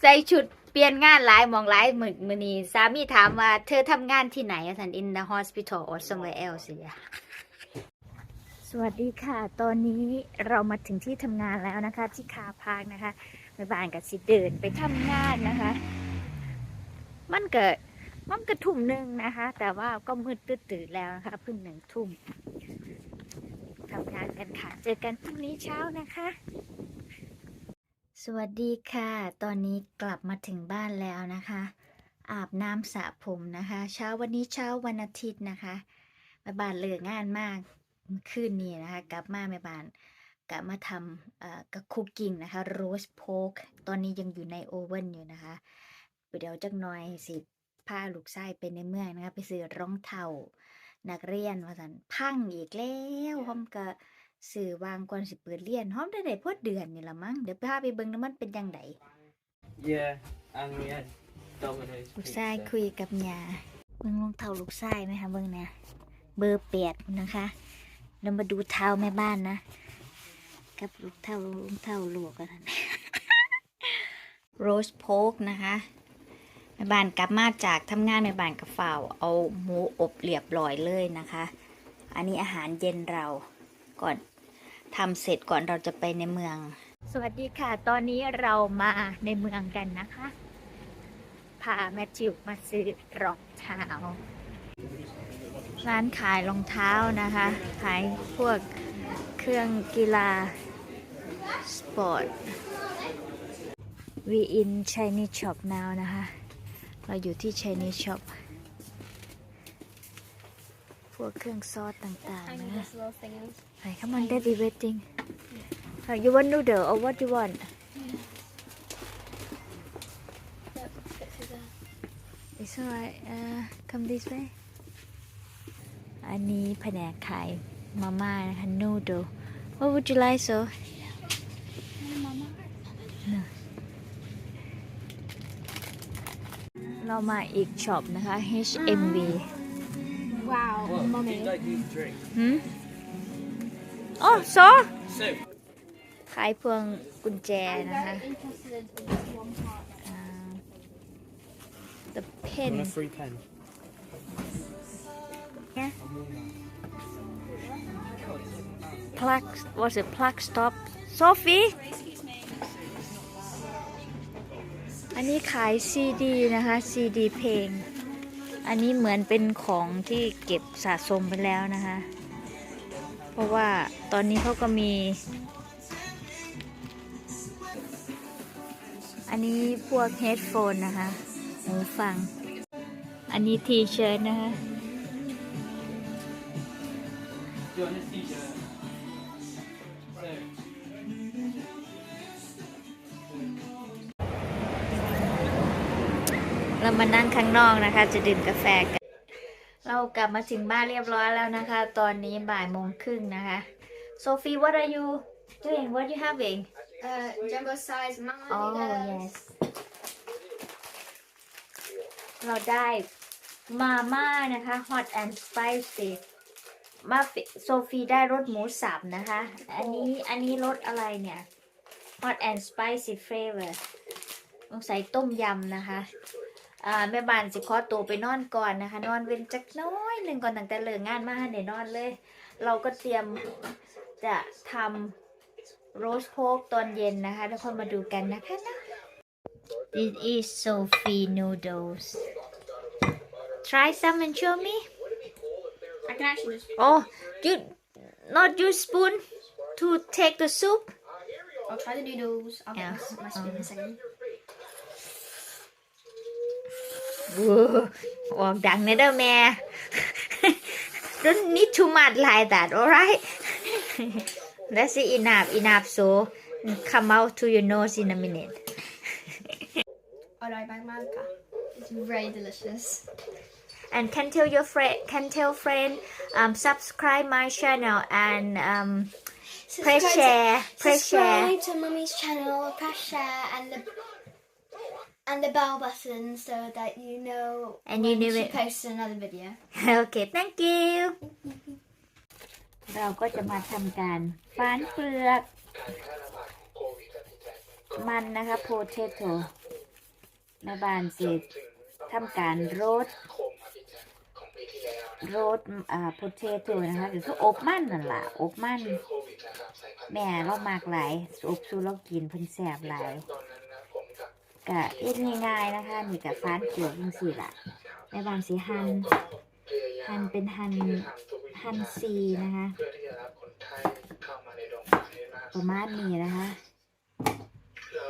ใส่ชุดเปลี่ยนงานหลายมองหลายมือมือนี้สามีถามว่าเธอทำงานที่ไหนสัน in the hospital or somewhere else สวัสดีค่ะ ตอนนี้เรามาถึงที่ทำงานแล้วนะคะ ที่คาพาร์คนะคะแม่บ้านกับสิเดินไปทำงานนะคะ มันเกิดมันกระทุ่มหนึ่งนะคะ แต่ว่าก็มืดตื่นแล้วนะคะเพิ่งหนึ่งทุ่มทำงานกันค่ะ เจอกันพรุ่งนี้เช้านะคะ สวัสดีค่ะ ตอนนี้กลับมาถึงบ้านแล้วนะคะ อาบน้ำสระผมนะคะ เช้าวันนี้เช้าวันอาทิตย์นะคะแม่บ้านเลิกงานมากคืนนี้นะคะ กลับมาแม่บ้านกลับมาทำกับคุกกิ้งนะคะโรสโพกตอนนี้ยังอยู่ในโอเว่นอยู่นะคะ เดี๋ยวจักหน่อยสิพาลูกชายไปในเมืองนะคะ ไปซื้อรองเท้านักเรียนว่าสันพังอีกแล้วพร้อมกับ ซื้อวางก่อนสิเปิดเรียนพร้อมได้ได้พอดเดือนนี่ละมั้งเดี๋ยวพาไปเบิ่งน้ำมันเป็นยังไง Yeah, and we had Domino's ลูกชาย pizza. คุยกับยาเบิ่งรองเท้าลูกชายไหมคะเบิ่งเนี่ยเบอร์แปดนะคะ เรามาดูเท้าแม่บ้านนะกับลูกเท้ารองเท้าลูกกันโรสโพกนะคะแม่บ้านกลับมาจากทำงานแม่บ้านกับฝ่าวเอาหมูอบเรียบร้อยเลยนะคะ อันนี้อาหารเย็นเราก่อน ทำเสร็จก่อนเราจะไปในเมือง สวัสดีค่ะ ตอนนี้เรามาในเมืองกันนะคะ พาแมทธิวมาซื้อรองเท้า ร้านขายรองเท้านะคะ ขายพวกเครื่องกีฬา สปอร์ต we in Chinese shop now นะคะ เราอยู่ที่ Chinese shop พวกเครื่องซอสต่างๆนะ little thing is. ไป come on daddy waiting Uh, you want noodle or what you want Yep, get through there. It's alright uh, come this way อันนี้แผนกขายมาม่านะคะ noodle what would you like so Hey, Mama. เรามาอีกช็อปนะคะ HMV Wow, What? mummy. Do you like these drinks? หืมอ๋อซอ So, ขายพวงกุญแจ I'm นะคะ very interested in this one part. อ่า the you pen want a free pen? Yeah. plug was it plug stop Sophie อันนี้ขายซีดีนะคะซีดีเพลง อันนี้เหมือนเป็นของที่เก็บสะสมไปแล้วนะคะ เพราะว่าตอนนี้เขาก็มี อันนี้พวกเฮดโฟนนะคะหูฟัง อันนี้ทีเชิร์ตนะคะ เรามานั่งข้างนอกนะคะ จะดื่มกาแฟกัน เรากลับมาถึงบ้านเรียบร้อยแล้วนะคะ ตอนนี้บ่ายโมงครึ่งนะคะโซฟี what are you doing what you having Uh, jumbo size mama. oh yes เราได้มาม่านะคะ hot and spicy มาฟิโซฟีได้รสหมูสับนะคะ อันนี้อันนี้รสอะไรเนี่ย hot and spicy flavor ต้องใส่ต้มยำนะคะ อ่าแม่บ้านสิขอตัวไปนอนก่อนนะคะ นอนเว้นจักน้อยหนึ่งก่อนตั้งแต่เลิกงานมาให้ได้นอนเลย เราก็เตรียมจะทำโรสโพกตอนเย็นนะคะทุกคนมาดูกันนะคะนะ This is Sophie noodles Try some and show me I can actually just. Oh you not use spoon to take the soup I'll try the noodles. I'll Yeah. get my, my spoon in a second. ออกดังนะเด้อแม่ Don't need too much like that alright That's it enough enough so come out to your nose in a minute Oh no, bag malka. It's very delicious. and can tell your friend can tell friend um subscribe my channel and um press Subscribe to- share press share Subscribe to Mummy's channel, press share, and the and the bell button so that you know And you when knew she it. posts another video. โอเค thank you เราก็จะมาทำการฟ้านเปลือกมันนะคะโพเทโตแม่บ้านสิทำการโรดโรดอ่าโพเทโตนะคะหรือคืออบมันนั่นล่ะอบมัน แม่เรามากหลายอบสู้เรากินเพิ่นแสบหลาย กะเอ็ดง่ายๆนะคะ นี่กะฟานเกี่ยวจังสี่ล่ะแม่บานสิหั่นหั่นเป็นหั่นหั่นซีนะคะประมาณนี้นะคะเรา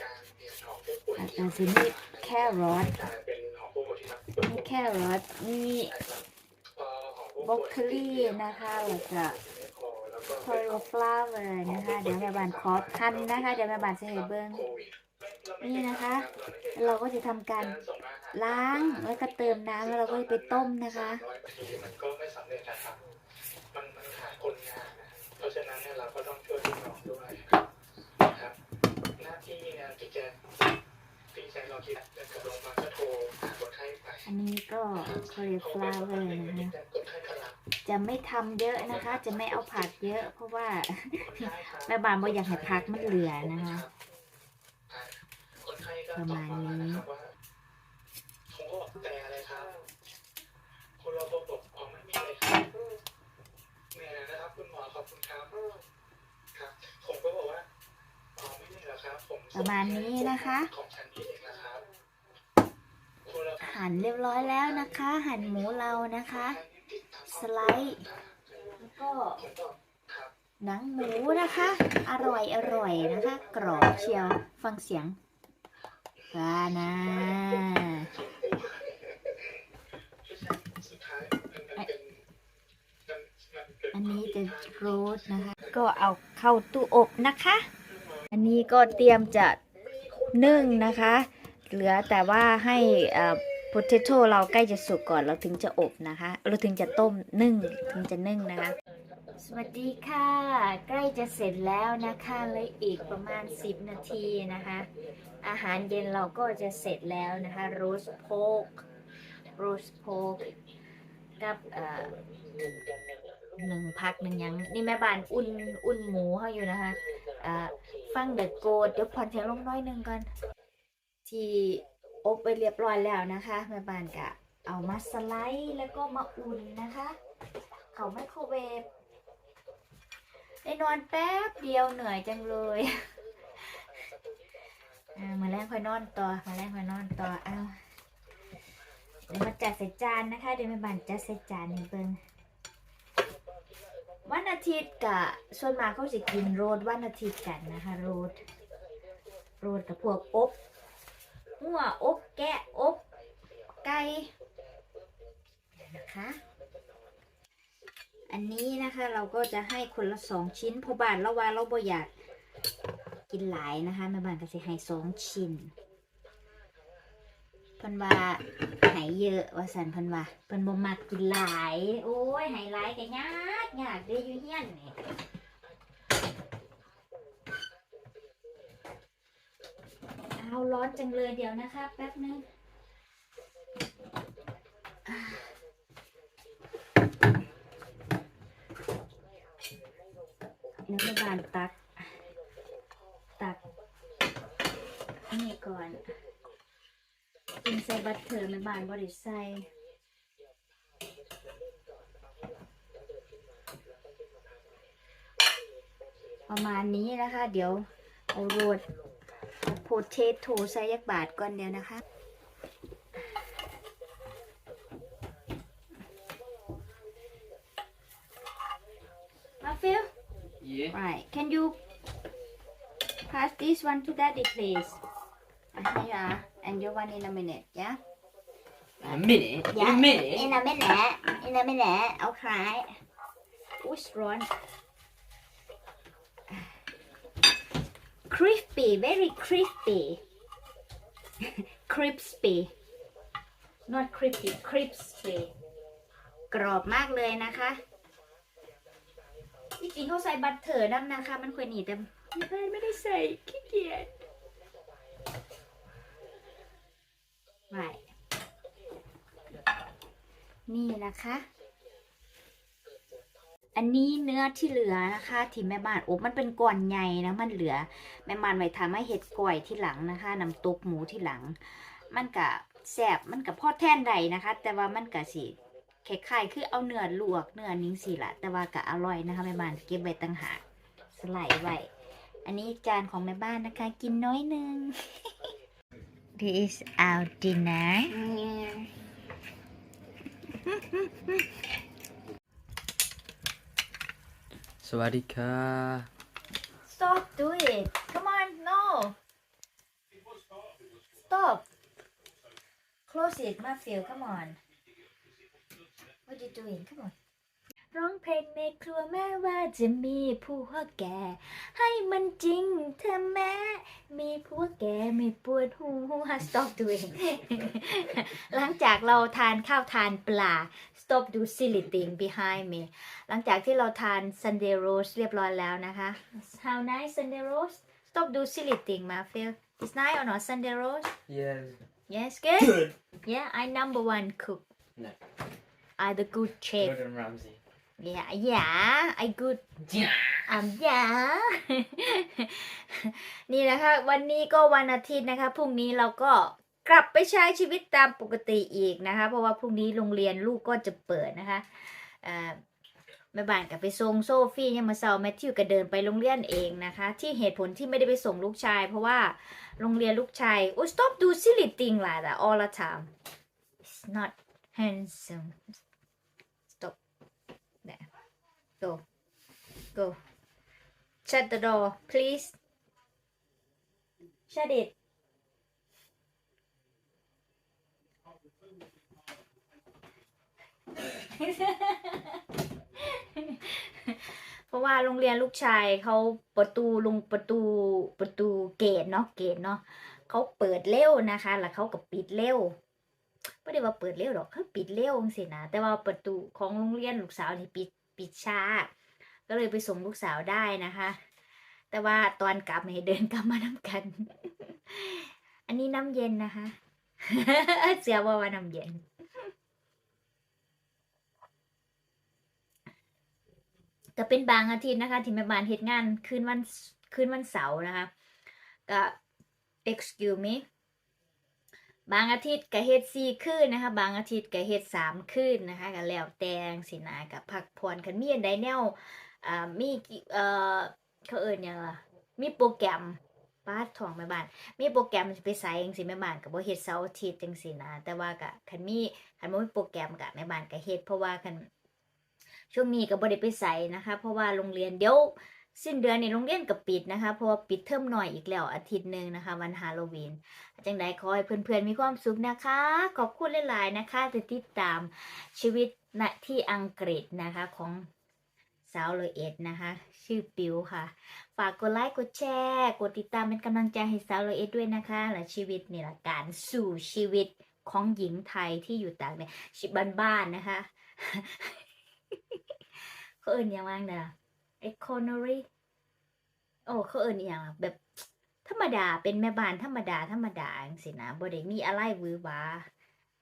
จารเปลี่ยนของผู้ป่วยแล้วที่ก็สิมีแครอทกลายเป็นของผู้ป่วยที่รับมีแครอทมีพอของผู้บรป่อกวยโคลีนะคะแล้วก็คอร์ฟลาเวอร์นะคะ เดี๋ยวแม่บานขอทันนะคะ เดี๋ยวแม่บานจะให้เบิ้ง นี่นะคะ เราก็จะทำการส่งอาหารล้างแล้วก็เติมน้ำแล้วเราก็จะไปต้มนะคะร้อยนาทีมันก็ไม่สำเร็จนะครับมันมันขาดคนงานนะเพราะฉะนั้นเนี่ยเราก็ต้องช่วยพี่น้องด้วยนะครับหน้าที่เนี่ยที่จะที่จะเราคิดเดินกับโรงพยาบาลก็โทรหาคนไข้ไปอันนี้ก็คอร์ฟลาเวอร์นะคะคนไข้ก็รับจะไม่ทำเยอะนะคะ จะไม่เอาผักเยอะ เพราะว่าแม่บ้านบอกอยากให้ผักมันเหลือนะคะคนไข้ก็ ประมาณนี้นะครับผมก็บอกแต่อะไรครับ คุณรอบอกบอกอ๋อไม่มีอะไรครับแม่ยนะครับ คุณหมอขอบคุณครับครับ ผมก็บอกว่าอ๋อไม่มีหรอกครับ ผมประมาณนี้นะคะ ของฉันเองนะครับหั่นเรียบร้อยแล้วนะคะ หั่นหมูเรานะคะ สไลด์แล้วก็หนังหมูนะคะ อร่อยอร่อยนะคะ กรอบเชียวฟังเสียง กานะสุดท้านมันเป็นมันมันเป็นอันนี้จะโรสนะคะ ก็เอาเข้าตู้อบนะคะ อันนี้ก็เตรียมจะนึ่งนะคะ เหลือแต่ว่าให้โพเทโต้เราใกล้จะสุกก่อนเราถึงจะอบนะคะ เราถึงจะต้มนึ่งถึงจะนึ่งนะคะ สวัสดีค่ะ ใกล้จะเสร็จแล้วนะคะเลยอีกประมาณ 10 นาทีนะคะ อาหารเย็นเราก็จะเสร็จแล้วนะคะโรสโพกโรสโพกกับเอ่อหนึ่งพักหนึ่งยัง นี่แม่บ้านอุ่นอุ่นหมูเขาอยู่นะคะอ่าฟังเดอะโกดเดี๋ยวผ่อนเสียงลงน้อยหนึ่งก่อน ที่อบไปเรียบร้อยแล้วนะคะแม่บ้านกะเอามาสไลด์แล้วก็มาอุ่นนะคะ เขาไมโครเวฟ ได้นอนแป๊บเดียวเหนื่อยจังเลยอ่ามาแรงค่อยนอนต่อมาแรงค่อยนอนต่อเอาเดี๋ยวมาจัดใส่จานนะคะ เดี๋ยวแม่บ้านจัดใส่จานให้เบิ่งวันอาทิตย์กะส่วนมากเขาจะกินโรดวันอาทิตย์กันนะคะโรดโรดกับพวกอบหัวอบแกะอบไก่นะคะ อันนี้นะคะเราก็จะให้คนละสองชิ้นเพราะบ้านเราว่าเราบ่อยากกินหลายนะคะแม่บ้านก็จะให้สองชิ้นเพิ่นว่าให้เยอะว่าสันเพิ่นว่าเพิ่นบ่มักกินหลาย โอ้ยให้หลายก็ยากยากได้อยู่เฮียนนี่เอาร้อนจังเลยเดี๋ยวนะคะแป๊บนึง เดี๋ยวแม่บ้านตัก ตัก นี่ก่อนกินใส่บัตเตอร์แม่บานบริใส่ประมาณนี้นะคะ เดี๋ยวเอาโรดโพเทโตใส่ยักบาทก่อนเดียวนะคะ มาฟิล Yeah. Right. Can you pass this one to daddy, please? Uh, Here you are. And your one in a minute, yeah? In a minute? In Yeah. a minute? In a minute. In a minute. Okay. Which one? Crispy. Very crispy. crispy. Not crispy. Crispy. กรอบมากเลยนะคะ ที่จริงเขาใส่บัตเตอร์น้ำนะคะ มันควรหนีแต่ไม่ไม่ได้ใส่ขี้เกียจไม่นี่นะคะไออันนี้เนื้อที่เหลือนะคะ ที่แม่บ้านอบมันเป็นก้อนใหญ่นะมันเหลือ แม่บ้านไว้ทำให้เห็ดก่อยที่หลังนะคะน้ำตกหมูที่หลัง มันกะแสบมันกะพอแท่นใดนะคะ แต่ว่ามันกะสิ คล้ายๆคือเอาเนื้อลวกเนื้อนิ้งสิละแต่ว่ากะอร่อยนะคะแม่บ้านเก็บไว้ตั้งหากสไลด์ไว้อันนี้จานของแม่บ้านนะคะ กินน้อยหนึง This is our dinner Yeah. สวัสดีค่ะ Stop do it come on no stop close it มา feel come on what you doing come on ร้องเพลงในครัวแม้ว่าจะมีผัวแก่ ให้มันจริงเธอแม้มีผัวแก่ไม่ปวดหู stop doing หลังจากเราทานข้าวทานปลา stop do silly thing behind me หลังจากที่เราทาน Sunday roast เรียบร้อยแล้วนะคะ how nice Sunday roast stop do silly thing มา Phil it's nice or not Sunday roast yes yes good yeah I number one cook No. I the good chef Gordon Ramsay yeah yeah I good อ่าอย่านี่นะคะ วันนี้ก็วันอาทิตย์นะคะ พรุ่งนี้เราก็กลับไปใช้ชีวิตตามปกติอีกนะคะ เพราะว่าพรุ่งนี้โรงเรียนลูกก็จะเปิดนะคะเอ่อแม่บ้านกับไปส่งโซฟี่ยังมาเซาแมทธิวก็เดินไปโรงเรียนเองนะคะ ที่เหตุผลที่ไม่ได้ไปส่งลูกชาย เพราะว่าโรงเรียนลูกชายโอ้ stop do silly thing like that all the time it's not handsome stop there go go Shut the door, please. Shut it. เพราะว่าโรงเรียนลูกชายเขาประตูลงประตูประตูเกตเนาะเกตเนาะเขาเปิดเร็วนะคะ แล้วเขาก็ปิดเร็วไม่ได้ว่าเปิดเร็วหรอกเขาปิดเร็วสินะแต่ว่าประตูของโรงเรียนลูกสาวนี่ปิด ปิดช้า ก็เลยไปส่งลูกสาวได้นะคะ แต่ว่าตอนกลับให้เดินกลับมาน้ำกัน อันนี้น้ำเย็นนะคะ เสียว่าว่าน้ำเย็นก็เป็นบางอาทิตย์นะคะ ที่แม่บ้านเฮ็ดงานคืนวันคืนวันเสาร์นะคะ ก็ excuse me บางอาทิตย์ก็เฮ็ดสี่คืนนะคะ บางอาทิตย์ก็เฮ็ดสามคืนนะคะก็แล้วแต่สินะกับพักผ่อนคันมีอันใดแนวอ่ามีเอ่อเขาเอิ้นหยังล่ะมีโปรแกรมป้าทองแม่บ้าน มีโปรแกรมสิไปใส่จังซี่แม่บ้านก็บ่เฮ็ดเสาร์อาทิตย์จังซี่นะแต่ว่าก็คันมีคันบ่มีโปรแกรมก็แม่บ้านก็เฮ็ดเพราะว่าคันช่วงนี้ก็บ่ได้ไปใส่นะคะ เพราะว่าโรงเรียนเดี๋ยว สิ้นเดือนนี้โรงเรียนก็ปิดนะคะ เพราะว่าปิดเทอมหน่อยอีกแล้วอาทิตย์หนึ่งนะคะ วันฮาโลวีนจังใดขอให้เพื่อนๆมีความสุขนะคะ ขอบคุณหลายๆนะคะที่ติดตามชีวิตณที่อังกฤษนะคะของสาวโลเอ็ดนะคะ ชื่อปิวค่ะ ฝากกดไลค์กดแชร์กดติดตามเป็นกำลังใจให้สาวโลเอ็ดด้วยนะคะและชีวิตนี่ละการสู่ชีวิตของหญิงไทยที่อยู่ต่างเนี่ยชีวิตบ้านๆนะคะเขาเอินยังว่างเด้อ economy โอ้เขาเอินอย่างละแบบ ธรรมดาเป็นแม่บ้านธรรมดา ธรรมดาจังสินะบ่ได้มีอะไรวือวา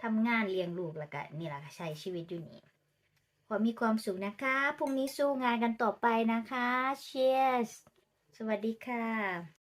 ทำงานเลี้ยงลูกแล้วก็นี่แหละใช้ชีวิตอยู่นี่ขอมีความสุขนะคะ พรุ่งนี้สู้งานกันต่อไปนะคะ เชียร์สวัสดีค่ะ